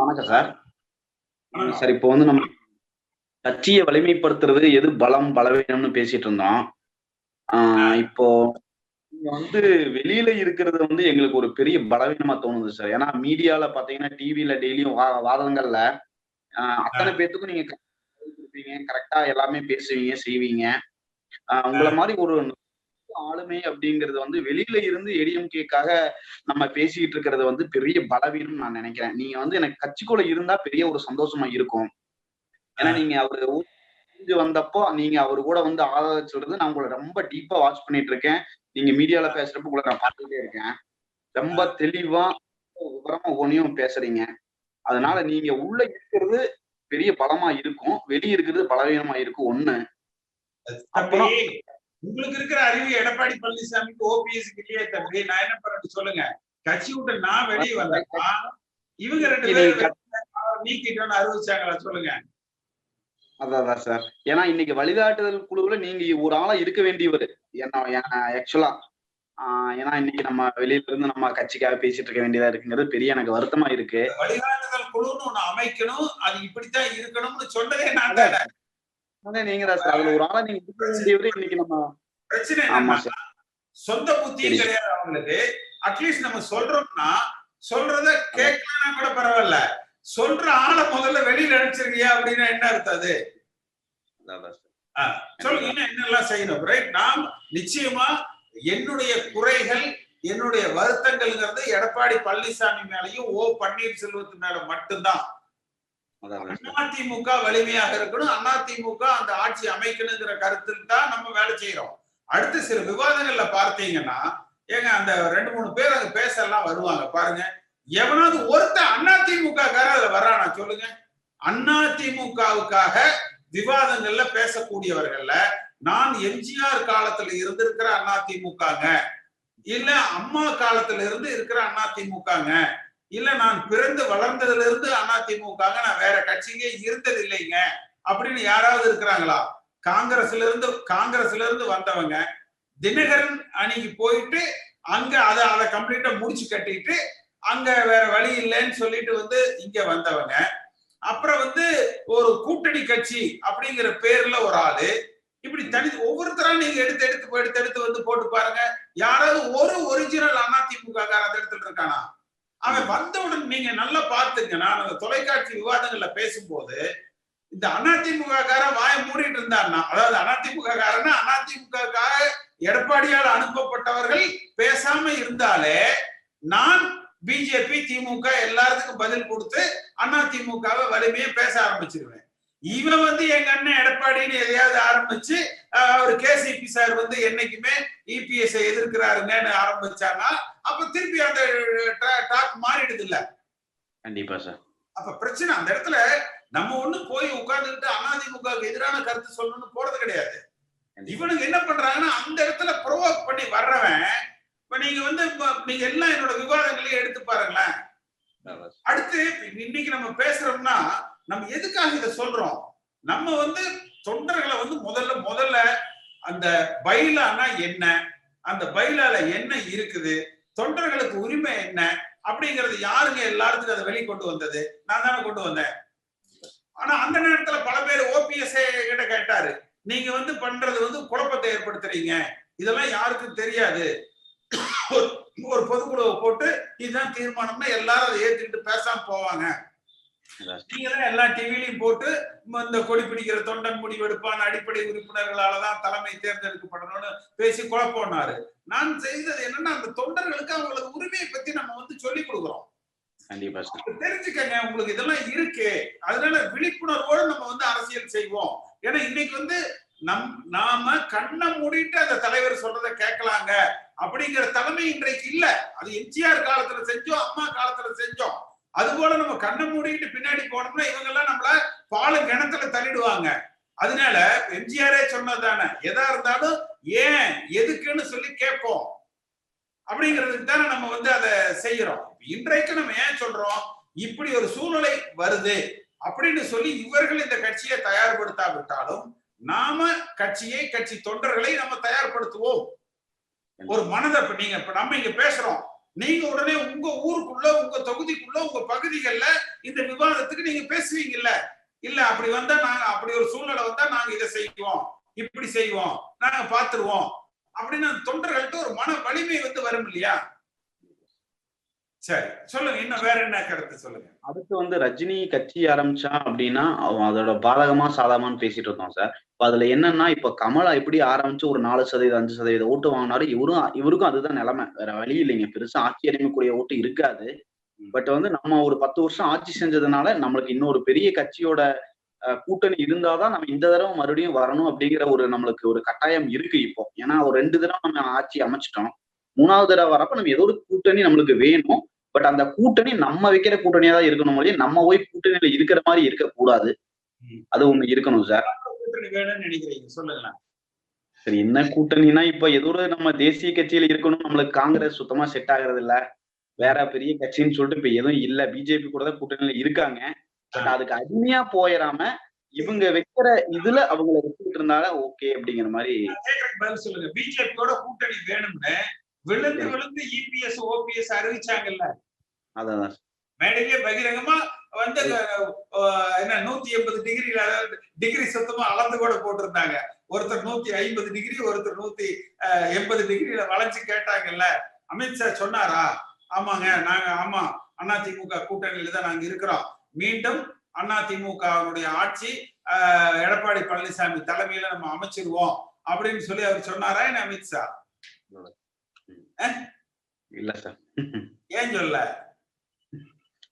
வணக்கம் sir. Sir இப்போ வந்து நம்ம கட்சியை வலிமைப்படுத்துறது எது பலம் பலவீனம்னு பேசிட்டு இருந்தோம். இப்போ வந்து வெளியில இருக்கிறது வந்து எங்களுக்கு ஒரு பெரிய பலவீனமா தோணுது சார். ஏன்னா மீடியால பாத்தீங்கன்னா டிவில டெய்லியும் வாதங்கள்ல அத்தனை பேத்துக்கும் நீங்க கொடுப்பீங்க கரெக்டா எல்லாமே பேசுவீங்க செய்வீங்க. உங்களை மாதிரி ஒரு ஆளுமை அப்படிங்கிறது வந்து வெளியில இருந்து ஏடிஎம்கேக்காக நம்ம பேசிட்டு இருக்கிறது வந்து பெரிய பலவீனம் நான் நினைக்கிறேன். நீங்க வந்து எனக்கு கட்சிக்குள்ள இருந்தா பெரிய ஒரு சந்தோஷமா இருக்கும். ஏன்னா நீங்க அவரு வந்தப்போ நீங்க அவரு கூட வந்து ஆதரவு சொல்றது நான் உங்களை ரொம்ப டீப்பா வாட்ச் பண்ணிட்டு இருக்கேன் நீங்க மீடியால பேசுறப்ப உங்களை நான் பார்த்துட்டே இருக்கேன். ரொம்ப தெளிவா விவரமா ஒன்னையும் பேசுறீங்க. அதனால நீங்க உள்ள இருக்கிறது பெரிய பலமா இருக்கும். வெளியே இருக்கிறது பலவீனமா இருக்கும். ஒண்ணு. உங்களுக்கு இருக்கிற அறிவு எடப்பாடி பழனிசாமிக்கு ஓபிஎஸ் இல்லையே தம்பி. நான் என்ன பண்ண சொல்லுங்க. கட்சி விட்டு நான் வெளியே வந்தேன்னா இவங்க ரெண்டு பேரும் நீக்கிட்டோம்னு அறிவிச்சாங்களா சொல்லுங்க. அதான் சார் ஏன்னா இன்னைக்கு வழிகாட்டுதல் குழுவுல நீங்க ஒரு ஆளா இருக்க வேண்டியவர். என்ன ஆக்சுவலா ஏன்னா இன்னைக்கு நம்ம வெளியில இருந்து நம்ம கட்சிக்காக பேசிட்டு இருக்க வேண்டியதா இருக்குங்கிறது பெரிய எனக்கு வருத்தமா இருக்கு. வழிகாட்டுதல் குழுன்னு ஒண்ணு அமைக்கணும். அது இப்படித்தான் இருக்கணும்னு சொன்னதே நான் தானே. நீங்க தான் சார் அதுல ஒரு ஆளா நீங்க இருக்க வேண்டியவர் இன்னைக்கு நம்ம பிரச்சனை என்ன சொந்த புத்தியும் கிடையாது அவங்களுக்கு. அட்லீஸ்ட் நம்ம சொல்றோம்னா சொல்றத கேட்கலாம் கூட பரவாயில்ல. சொல்ற ஆளை முதல்ல வெளியில அனுப்பிச்சிருக்கியா அப்படின்னா என்ன அர்த்தம் அது? சொல்லுங்க இன்னும் என்னெல்லாம் செய்யணும் ரைட் நாம் நிச்சயமா என்னுடைய குறைகள் என்னுடைய வருத்தங்கள்ங்கிறது எடப்பாடி பழனிசாமி மேலையும் ஓ பன்னீர்செல்வத்து மேல மட்டும்தான். அதிமுக வலிமையாக இருக்கணும் அதிமுக அந்த ஆட்சி அமைக்கணுங்கிற கருத்தில் தான் நம்ம வேலை செய்யறோம் அடுத்து சில விவாதங்கள்ல பார்த்தீங்கன்னா ஏங்க அந்த ரெண்டு மூணு பேர் அங்க பேசலாம் வருவாங்க. பாருங்க. எவனாவது ஒருத்த அண்ணா திமுகக்கார அதுல வர்றானா சொல்லுங்க. திமுகவுக்காக விவாதங்கள்ல பேசக்கூடியவர்கள்ல நான் எம்ஜிஆர் காலத்துல இருந்திருக்கிற அதிமுகங்க இல்ல அம்மா காலத்துல இருந்து இருக்கிற அண்ணா திமுகங்க. இல்ல நான் பிறந்து வளர்ந்ததுல இருந்து அதிமுகங்க நான் வேற கட்சிங்க இருந்தது இல்லைங்க அப்படின்னு யாராவது இருக்கிறாங்களா? காங்கிரஸ்ல இருந்து காங்கிரஸ்ல இருந்து வந்தவங்க தினகரன் அணிக்கு போயிட்டு அங்க அதை அதை கம்ப்ளீட்டா முடிச்சு கட்டிட்டு அங்க வேற வழி இல்லைன்னு சொல்லிட்டு வந்து இங்க வந்தவங்க. அப்புறம் வந்து ஒரு கூட்டணி கட்சி அப்படிங்கிற பேர்ல ஒரு ஆளு. இப்படி தனி ஒவ்வொருத்தரா நீங்க எடுத்து எடுத்து எடுத்து எடுத்து வந்து போட்டு பாருங்க. யாராவது ஒரு ஒரிஜினல் அதிமுக கார அந்த இடத்துல இருக்கானா? அவன் வந்தவுடன் நீங்க நல்லா பாத்துங்க நான் தொலைக்காட்சி விவாதங்கள்ல பேசும்போது இந்த அதிமுக கார வாய மூடிட்டு இருந்தாருன்னா அதாவது அதிமுக காரன்னா அதிமுக எடப்பாடியால் அனுப்பப்பட்டவர்கள் பேசாம இருந்தாலே நான் பிஜேபி திமுக எல்லாத்துக்கும் பதில் கொடுத்து அதிமுகவை வலிமையா பேச ஆரம்பிச்சிருவேன். இவன் வந்து எங்க அண்ணன் எடப்பாடின்னு எதையாவது ஆரம்பிச்சு அவர் கேசிபி சார் வந்து என்னைக்குமே இபிஎஸ் எதிர்க்கிறாருங்கன்னு ஆரம்பிச்சாங்கன்னா அப்ப திருப்பி அந்த டாக் மாறிடுது இல்ல? கண்டிப்பா சார். அப்ப பிரச்சனை அந்த இடத்துல நம்ம ஒண்ணு போய் உட்கார்ந்துக்கிட்டு அதிமுக எதிரான கருத்து சொல்லணும்னு போறது கிடையாது. இவனுக்கு என்ன பண்றாங்கன்னா அந்த இடத்துல ப்ரொவோக் பண்ணி வர்றவன் இப்ப நீங்க வந்து நீங்க எல்லாம் என்னோட விவாதங்களையும் எடுத்து பாருங்களேன். அடுத்து இன்னைக்கு நம்ம பேசுறோம்னா நம்ம எதுக்காக இதை சொல்றோம்? நம்ம வந்து தொண்டர்களை வந்து முதல்ல முதல்ல அந்த பைலானா என்ன? அந்த பைலால என்ன இருக்குது? தொண்டர்களுக்கு உரிமை என்ன? அப்படிங்கறது யாருங்க எல்லாத்துக்கும் அதை வெளிக்கொண்டு வந்தது? நான் தானே கொண்டு வந்தேன். ஆனா அந்த நேரத்துல பல பேர் ஓபிஎஸ் கிட்ட கேட்டாரு நீங்க வந்து பண்றது வந்து குழப்பத்தை ஏற்படுத்துறீங்க. இதெல்லாம் யாருக்கும் தெரியாது. ஒரு பொதுக்குழுவை போட்டு இதுதான் தீர்மானம்னா எல்லாரும் அதை ஏத்துக்கிட்டு பேசாம போவாங்க. நீங்க தான் எல்லா டிவிலையும் போட்டு இந்த கொடி பிடிக்கிற தொண்டன் முடிவெடுப்பான் அடிப்படை உறுப்பினர்களாலதான் தலைமை தேர்ந்தெடுக்கப்படணும்னு பேசி குழப்பம்னாரு. நான் செய்தது என்னன்னா அந்த தொண்டர்களுக்கு அவங்களுக்கு உரிமையை பத்தி நம்ம வந்து சொல்லி கொடுக்குறோம். தெரிஞ்சுக்கங்க உங்களுக்கு இதெல்லாம் இருக்கு. அதனால விழிப்புணர்வோடு நம்ம வந்து அரசியல் செய்வோம். ஏன்னா இன்னைக்கு வந்து நம் நாம கண்ணை மூடிட்டு அந்த தலைவர் சொல்றத கேட்கலாங்க. அப்படிங்கிற தலைமை இன்றைக்கு இல்ல. அது எம்ஜிஆர் காலத்துல செஞ்சோம் அம்மா காலத்துல செஞ்சோம். அது போல நம்ம கண்ணை மூடிட்டு பின்னாடி போனோம்னா இவங்க எல்லாம் நம்மள பாலும் கிணத்துல தள்ளிடுவாங்க. அதனால எம்ஜிஆரே சொன்னதுதானே எதா இருந்தாலும் ஏன் எதுக்குன்னு சொல்லி கேட்போம். அப்படிங்கிறதுக்கு தானே நம்ம வந்து அதை செய்யறோம். இன்றைக்கு நம்ம ஏன் சொல்றோம்? இப்படி ஒரு சூழ்நிலை வருது. அப்படின்னு சொல்லி இவர்கள் இந்த கட்சியை தயார்படுத்தாவிட்டாலும் நாம கட்சியை கட்சி தொண்டர்களை நம்ம தயார்படுத்துவோம். ஒரு மனதை நீங்க இப்ப நம்ம இங்க பேசுறோம். நீங்க உடனே உங்க ஊருக்குள்ள உங்க தொகுதிக்குள்ள உங்க பகுதிகள்ல இந்த விவாதத்துக்கு நீங்க பேசுவீங்கல்ல? இல்ல அப்படி வந்தா நாங்க அப்படி ஒரு சூழ்நிலை வந்தா நாங்க இதை செய்வோம். இப்படி செய்வோம். நாங்க பாத்துருவோம் அப்படின்னு அந்த தொண்டர்கள்ட்ட ஒரு மன வலிமை வந்து வரும் இல்லையா? சரி சொல்லுங்க. இன்னும் வேற என்ன கருத்து சொல்லுங்க? அடுத்து வந்து ரஜினி கட்சி ஆரம்பிச்சான் அப்படின்னா அவன் அதோட பாதகமா சாதகமான்னு பேசிட்டு இருந்தோம் சார். இப்ப அதுல என்னன்னா இப்ப கமலா எப்படி ஆரம்பிச்சு ஒரு நாலு சதவீதம் அஞ்சு சதவீதம் ஓட்டு வாங்கினாரு இவரும் இவருக்கும் அதுதான் நிலைமை. வேற வழி இல்லைங்க. பெருசா ஆட்சி அறியக்கூடிய ஓட்டு இருக்காது. பட் வந்து நம்ம ஒரு பத்து வருஷம் ஆட்சி செஞ்சதுனால நம்மளுக்கு இன்னொரு பெரிய கட்சியோட கூட்டணி இருந்தாதான் நம்ம இந்த தடவை மறுபடியும் வரணும் அப்படிங்கிற ஒரு நம்மளுக்கு ஒரு கட்டாயம் இருக்கு இப்போ. ஏன்னா ஒரு ரெண்டு தடவை நம்ம ஆட்சி அமைச்சிட்டோம். மூணாவது தடவை வரப்ப நம்ம ஏதோ ஒரு கூட்டணி நம்மளுக்கு வேணும். பட் அந்த கூட்டணி நம்ம வைக்கிற கூட்டணியா தான் இருக்கணும் ஒழிய நம்ம போய் கூட்டணியில இருக்கிற மாதிரி இருக்கக்கூடாது. அது ஒண்ணு இருக்கணும் சார் நினைக்கிறீங்க? சொல்லுங்களேன். சரி என்ன கூட்டணினா இப்ப ஏதோ ஒரு நம்ம தேசிய கட்சியில இருக்கணும். நம்மளுக்கு காங்கிரஸ் சுத்தமா செட் ஆகுறது இல்ல. வேற பெரிய கட்சின்னு சொல்லிட்டு இப்ப எதுவும் இல்ல. பிஜேபி கூட தான் கூட்டணியில இருக்காங்க. பட் அதுக்கு அடிமையா போயிடாம இவங்க வைக்கிற இதுல அவங்கள வச்சுக்கிட்டு இருந்தாலும் ஓகே அப்படிங்கிற மாதிரி சொல்லுங்க. பிஜேபியோட கூட்டணி வேணும்னு விழுந்து விழுந்து இபிஎஸ் ஓபிஎஸ் அறிவிச்சாங்கல்ல. அதான். மேடையிலே பகிரங்கமா வந்து என்ன நூத்தி எண்பது டிகிரி டிகிரி சுத்தமா அளந்து கூட போட்டிருந்தாங்க. ஒருத்தர் நூத்தி ஐம்பது டிகிரி ஒருத்தர் நூத்தி எண்பது டிகிரியில வளைச்சு கேட்டாங்கல்ல. அமித்ஷா சொன்னாரா? ஆமாங்க நாங்க ஆமா அதிமுக கூட்டணியில தான் நாங்க இருக்கிறோம். மீண்டும் அதிமுகவுடைய ஆட்சி அஹ், எடப்பாடி பழனிசாமி தலைமையில நம்ம அமைச்சிருவோம் அப்படின்னு சொல்லி அவர் சொன்னாரா என்ன அமித்ஷா இல்ல சார். ஏன் சொல்ல?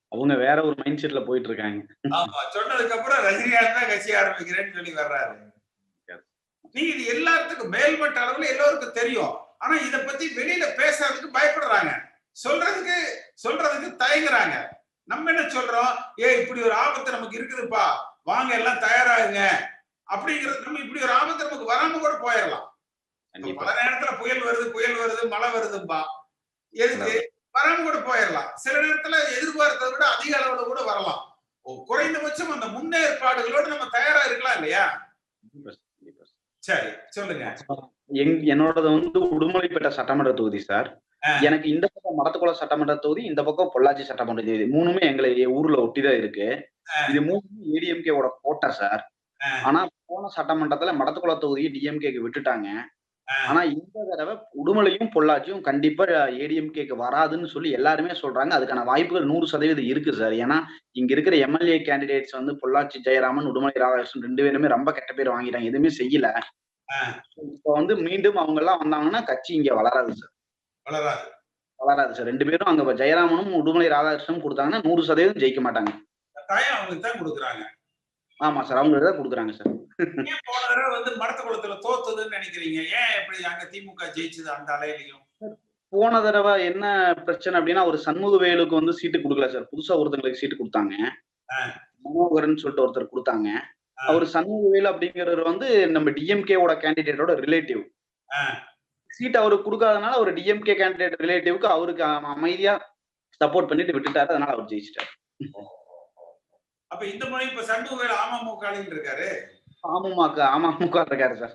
அவங்க வேற ஒரு மைண்ட் செட்ல போயிட்டு இருக்காங்க. ஆமா சொன்னதுக்கு அப்புறம் ரஜினிகாந்த் தான் கட்சி ஆரம்பிக்கிறேன்னு சொல்லி வர்றாரு. நீங்க இது எல்லாத்துக்கும் மேல்மட்ட அளவுல எல்லோருக்கும் தெரியும். ஆனா இத பத்தி வெளியில பேசுறதுக்கு பயப்படுறாங்க. சொல்றதுக்கு சொல்றதுக்கு தயங்குறாங்க. நம்ம என்ன சொல்றோம்? ஏ இப்படி ஒரு ஆபத்து நமக்கு இருக்குதுப்பா. வாங்க எல்லாம் தயாராகுங்க. அப்படிங்கிறது நம்ம இப்படி ஒரு ஆபத்து நமக்கு வராம கூட போயிடலாம். பல நேரத்துல புயல் வருது புயல் வருது மழை வருதுப்பா எதுக்கு? வராம கூட போயிடலாம். சில நேரத்துல எதிர்பார்த்ததை விட அதிக அளவுல கூட வரலாம். குறைந்தபட்சம் அந்த முன்னேற்பாடுகளோட நம்ம தயாரா இருக்கலாம் இல்லையா? சார், சொல்லுங்க. என்னோடது வந்து உடுமலைப்பேட்டை சட்டமன்ற தொகுதி சார். எனக்கு இந்த பக்கம் மடத்துக்குளம் சட்டமன்ற தொகுதி இந்த பக்கம் பொள்ளாச்சி சட்டமன்ற தொகுதி. மூணுமே எங்களை ஊர்ல ஒட்டிதான் இருக்கு. இது மூணுமே ஏடிஎம்கே ஓட கோட்டை சார். ஆனா போன சட்டமன்றத்துல மடத்துக்குள தொகுதியை டிஎம்கேக்கு விட்டுட்டாங்க. ஆனா இந்த தடவை உடுமலையும் பொள்ளாச்சியும் கண்டிப்பா ஏடிஎம்கேக்கு வராதுன்னு சொல்லி எல்லாருமே சொல்றாங்க. அதுக்கான வாய்ப்புகள் நூறு சதவீதம் இருக்கு சார். ஏன்னா இங்க இருக்கிற எம்எல்ஏ கேண்டிடேட்ஸ் வந்து பொள்ளாச்சி ஜெயராமன் உடுமலை ராதாகிருஷ்ணன் ரெண்டு பேருமே ரொம்ப கெட்ட பேர் வாங்கிட்டாங்க. எதுவுமே செய்யல. இப்போ வந்து மீண்டும் அவங்க எல்லாம் வந்தாங்கன்னா கட்சி இங்க வளராது சார். வளராது. வளராது சார். ரெண்டு பேரும் அங்க ஜெயராமனும் உடுமலை ராதாகிருஷ்ணனும் கொடுத்தாங்கன்னா நூறு சதவீதம் ஜெயிக்க மாட்டாங்க. கட்டாயம் அவங்களுக்கு தான் கொடுக்குறாங்க. ஆமா சார் அவங்க தான் கொடுக்குறாங்க சார். போன தடவை வந்து மடத்த குளத்துல தோத்துதுன்னு நினைக்கிறீங்க? ஏன் இப்படி அங்க திமுக ஜெயிச்சது அந்த அலையிலையும்? போன தடவை என்ன பிரச்சனை அப்படின்னா ஒரு சண்முகவேலுக்கு வந்து சீட்டு கொடுக்கல சார். புதுசா ஒருத்தங்களுக்கு சீட்டு கொடுத்தாங்க. மனோகரன் சொல்லிட்டு ஒருத்தர் கொடுத்தாங்க. அவர் சண்முகவேலு அப்படிங்கிறவர் வந்து நம்ம டிஎம்கேவோட கேண்டிடேட்டோட ரிலேட்டிவ். சீட் அவருக்கு கொடுக்காதனால ஒரு டிஎம்கே கேண்டிடேட் ரிலேட்டிவ்க்கு அவருக்கு அம- அமைதியா சப்போர்ட் பண்ணிட்டு விட்டுட்டாரு. அதனால அவர் ஜெயிச்சிட்டாரு. அப்ப இந்த முறை இப்ப சண்முகவேல் அமமுக இருக்காரு. அமமுக அமமுக இருக்காரு சார்.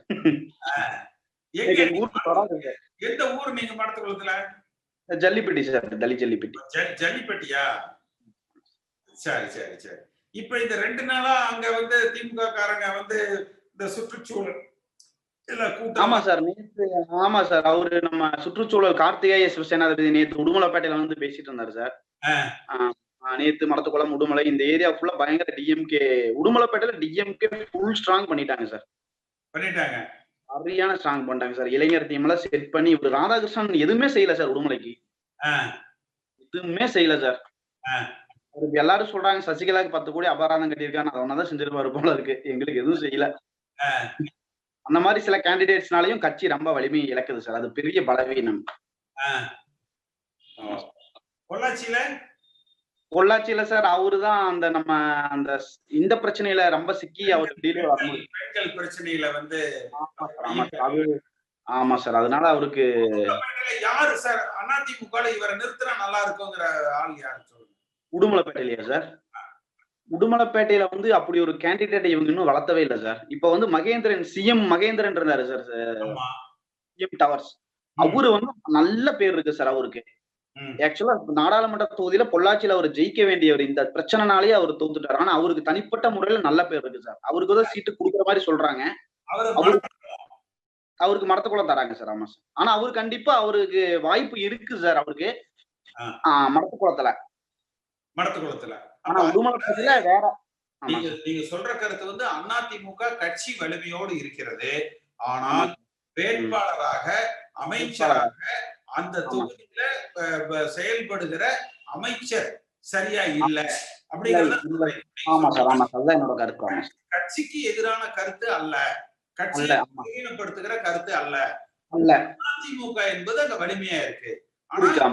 எந்த ஊர் நீங்க மடத்த குளத்துல ஜல்லிப்பட்டி சார் தலி ஜல்லிப்பட்டி. ஜல்- ஜல்லிப்பட்டியா? சரி சரி சரி. இப்ப இந்த ரெண்டு நாளா அங்க வந்து திமுக காரங்க வந்து இந்த சுற்றுச்சூழல் ஆமா சார் நேத்து ஆமா சார். அவரு நம்ம சுற்றுச்சூழல் கார்த்திகேய சிவசேனாதிபதி நேத்து உடுமலைப்பேட்டையில வந்து பேசிட்டு இருந்தாரு சார். நேத்து மடத்துக்குளம் உடுமலை இந்த ஏரியா ஃபுல்லா பயங்கர டிஎம்கே உடுமலைப்பேட்டையில டிஎம்கே ஃபுல் ஸ்ட்ராங் பண்ணிட்டாங்க சார் பண்ணிட்டாங்க. சரியான ஸ்ட்ராங் பண்ணிட்டாங்க சார் இளைஞர் டீம் எல்லாம் செட் பண்ணி இவர் ராதாகிருஷ்ணன் எதுவுமே செய்யல சார் உடுமலைக்கு. எதுவுமே செய்யல சார் எல்லாரும் சொல்றாங்க சசிகலாக்கு பத்து கோடி அபராதம் கட்டியிருக்காங்க அதை ஒன்னதான் செஞ்சிருப்பாரு போல இருக்கு. எங்களுக்கு எதுவும் செய்யல. அந்த மாதிரி சில கேண்டிடேட்ஸ்னாலையும் கட்சி ரொம்ப வலிமையை இழக்குது சார் அது பெரிய பலவீனம். பொள்ளாச்சியில பொள்ளாச்சியில சார் அவரு தான் அந்த நம்ம அந்த இந்த பிரச்சனையில ரொம்ப சிக்கி அவர் பெண்கள் பிரச்சனையில வந்து ஆமா சார், அதனால அவருக்கு யாரு சார் அதிமுக இவரை நிறுத்தினா நல்லா இருக்குங்கிற ஆள் யாரு உடுமலைப்பேட்டையிலயா சார் உடுமலைப்பேட்டையில வந்து அப்படி ஒரு கேண்டிடேட் இவங்க இன்னும் வளர்த்தவே இல்லை சார் இப்ப வந்து மகேந்திரன் சிஎம் மகேந்திரன் இருந்தாரு சார் சிஎம் டவர்ஸ் அவரு வந்து நல்ல பேர் இருக்கு சார் அவருக்கு. ஆக்சுவலா நாடாளுமன்ற தொகுதியில பொள்ளாச்சியில அவர் ஜெயிக்க வேண்டியவர் இந்த பிரச்சனைனாலேயே அவர் தோத்துட்டாரு. ஆனா அவருக்கு தனிப்பட்ட முறையில நல்ல பேர் இருக்கு சார். அவருக்கு தான் சீட்டு கொடுக்குற மாதிரி சொல்றாங்க. அவரு அவரு- அவருக்கு மரத்துக்குள்ள தராங்க சார். ஆமா சார். ஆனா அவரு கண்டிப்பா அவருக்கு வாய்ப்பு இருக்கு சார் அவருக்கு. ஆஹ் மரத்துக்குளத்துல. மடத்துக்குளத்துல ஆனா அப்ப உடுமலை பகுதியில வேற நீங்க. நீங்க சொல்ற கருத்து வந்து அதிமுக கட்சி வலிமையோடு இருக்கிறது. ஆனால் வேட்பாளராக அமைச்சராக அந்த. தொகுதியில செயல்படுகிற அமைச்சர் சரியா இல்ல அப்படிங்கறத இல்ல, ஆமா சார் ஆமா சார் அதான் என்னோட கருத்து ஆமா. சார் கட்சிக்கு எதிரான கருத்து அல்ல. கட்சியை ஈடுபடுத்துகிற கருத்து அல்ல. அல்ல. அதிமுக என்பது அங்க வலிமையா இருக்கு. ஆனா.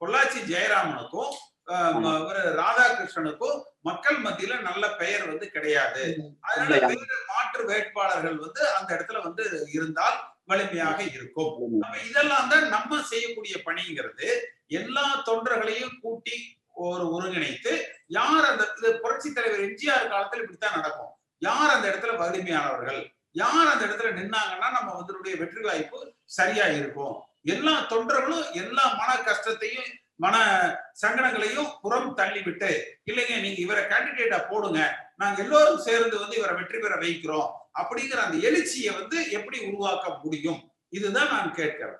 பொள்ளாச்சி ஜெயராமனுக்கும். இவரு ராதாகிருஷ்ணனுக்கும் மக்கள் மத்தியில நல்ல பெயர் வந்து கிடையாது. அதனால? வேறு மாற்று வேட்பாளர்கள் வந்து அந்த இடத்துல வந்து இருந்தால் வலிமையாக இருக்கும். அப்ப இதெல்லாம் தான் நம்ம செய்யக்கூடிய பணிங்கிறது. எல்லா தொண்டர்களையும் கூட்டி ஒரு ஒருங்கிணைத்து யார் அந்த இது புரட்சி தலைவர் எம்ஜிஆர் காலத்துல இப்படித்தான் நடக்கும். யார் அந்த இடத்துல வலிமையானவர்கள்? யார் அந்த இடத்துல நின்னாங்கன்னா நம்ம வந்துடைய வெற்றி வாய்ப்பு சரியா இருக்கும் எல்லா தொண்டர்களும் எல்லா மன கஷ்டத்தையும் மன சங்கடங்களையும் புறம் தள்ளிவிட்டு இல்லைங்க நீங்க இவரை கேண்டிடேட்டா போடுங்க நாங்க எல்லோரும் சேர்ந்து வந்து இவரை வெற்றி பெற வைக்கிறோம் அப்படிங்கிற அந்த எழுச்சியை வந்து எப்படி உருவாக்க முடியும்? இதுதான் நான் கேட்கிறேன்.